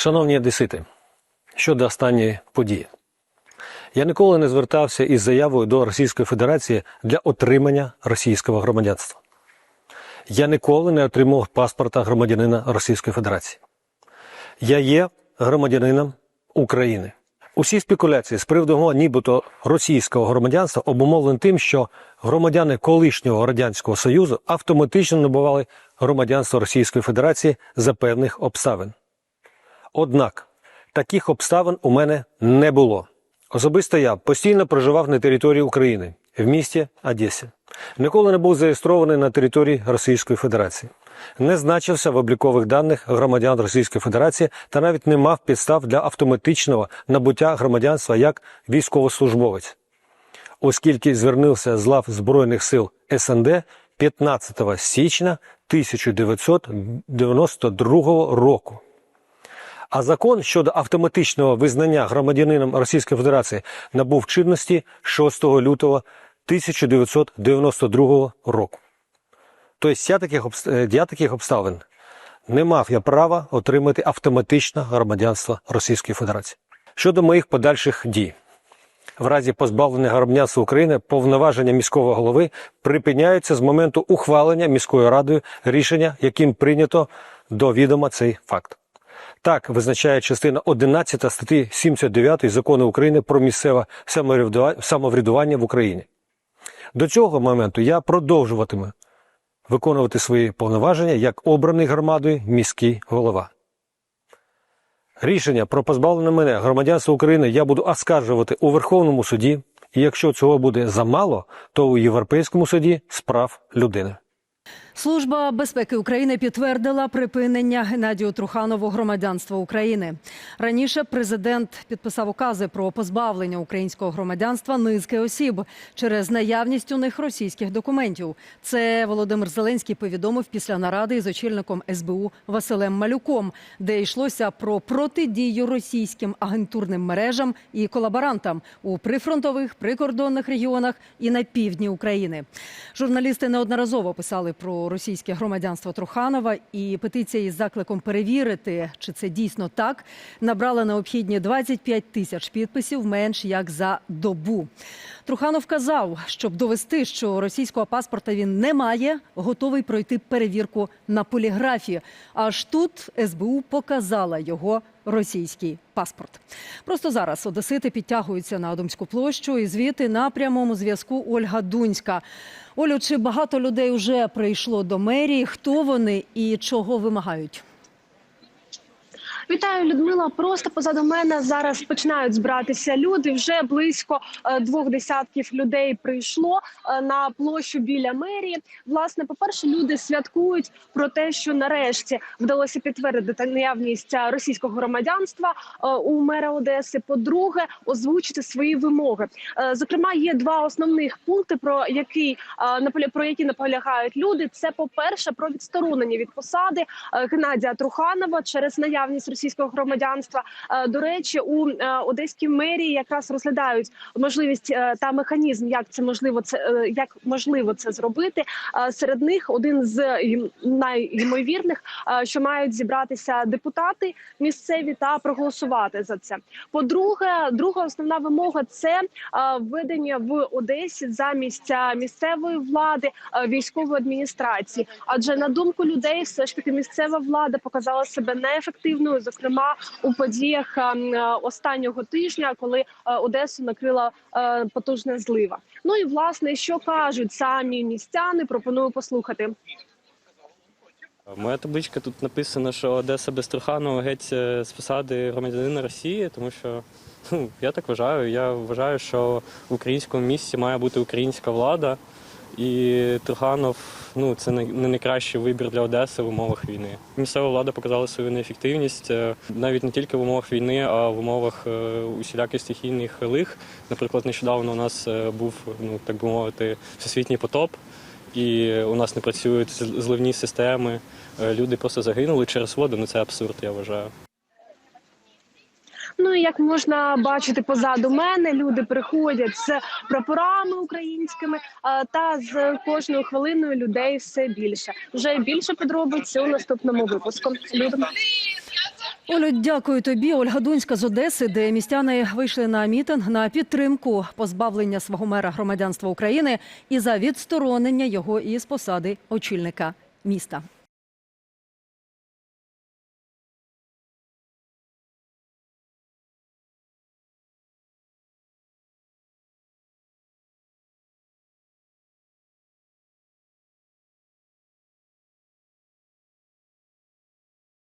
Шановні одесити, щодо останньої події. Я ніколи не звертався із заявою до Російської Федерації для отримання російського громадянства. Я ніколи не отримав паспорта громадянина Російської Федерації. Я є громадянином України. Усі спекуляції з приводу нібито російського громадянства обумовлені тим, що громадяни колишнього радянського союзу автоматично набували громадянство Російської Федерації за певних обставин. Однак таких обставин у мене не було. Особисто я постійно проживав на території України в місті Одесі. Ніколи не був зареєстрований на території Російської Федерації. Не значився в облікових даних громадян Російської Федерації та навіть не мав підстав для автоматичного набуття громадянства як військовослужбовець. Оскільки звернувся з лав Збройних сил СНД 15 січня 1992 року. А закон щодо автоматичного визнання громадянином Російської Федерації набув чинності 6 лютого 1992 року. Тобто я таких, е, я таких обставин не мав я права отримати автоматично громадянство Російської Федерації. Щодо моїх подальших дій. В разі позбавлення громадянства України повноваження міського голови припиняються з моменту ухвалення міською радою рішення, яким прийнято до відома цей факт. Так визначає частина 11 статті 79 закону України про місцеве самоврядування в Україні. До цього моменту я продовжуватиму виконувати свої повноваження як обраний громадою міський голова. Рішення про позбавлення мене громадянства України я буду оскаржувати у Верховному суді, і якщо цього буде замало, то у Європейському суді з прав людини. Служба безпеки України підтвердила припинення Геннадію Труханову громадянства України. Раніше президент підписав укази про позбавлення українського громадянства низки осіб через наявність у них російських документів. Це Володимир Зеленський повідомив після наради із очільником СБУ Василем Малюком, де йшлося про протидію російським агентурним мережам і колаборантам у прифронтових прикордонних регіонах і на півдні України. Журналісти неодноразово писали про російське громадянство Труханова, і петиція із закликом перевірити, чи це дійсно так, набрала необхідні 25 тисяч підписів менш як за добу. Труханов казав, щоб довести, що російського паспорта він не має, готовий пройти перевірку на поліграфі. Аж тут СБУ показала його російський паспорт. Просто зараз одесити підтягуються на Одомську площу і звідти на прямому зв'язку Ольга Дунська. Олю, чи багато людей вже прийшло до мерії? Хто вони і чого вимагають? Вітаю, Людмила. Просто позаду мене зараз починають збиратися люди. Вже близько е, двох десятків людей прийшло е, на площу біля мерії. Власне, по перше, люди святкують про те, що нарешті вдалося підтвердити наявність російського громадянства е, у мера Одеси. По-друге, озвучити свої вимоги. Зокрема, є два основних пункти, про які про які наполягають люди. Це по перше, про відсторонення від посади Геннадія Труханова через наявність російського громадянства. Е, До речі, у е, одеській мерії якраз розглядають можливість е, та механізм, як це можливо це як можливо це зробити. Серед них один з е, що мають зібратися депутати місцеві та проголосувати за це. По-друге, друга основна вимога це введення в Одесі замість місцевої влади військової адміністрації. Адже на думку людей, все ж таки місцева влада показала себе неефективною, зокрема у подіях е, м, е, останнього тижня, коли е, Одесу накрила е, потужна злива. Ну і власне, що кажуть самі містяни, пропоную послухати. Моя табличка тут написано, що Одеса без Труханова геть з посади громадянина Росії, тому що ну, я так вважаю. Я вважаю, що в українському місті має бути українська влада, і Труханов ну, це не найкращий вибір для Одеси в умовах війни. Місцева влада показала свою неефективність е, навіть не тільки в умовах війни, а в умовах е, усіляких стихійних лих. Наприклад, нещодавно у нас е, був, ну так би мовити, всесвітній потоп. І у нас не працюють зливні системи. Люди просто загинули через воду. Ну це абсурд, я вважаю. Ну і як можна бачити позаду мене, люди приходять з прапорами українськими, та з кожною хвилиною людей все більше. Вже більше подробиць у наступному випуску. Людям. Олю, дякую тобі. Ольга Дунська з Одеси, де містяни вийшли на мітинг на підтримку позбавлення свого мера громадянства України і за відсторонення його із посади очільника міста.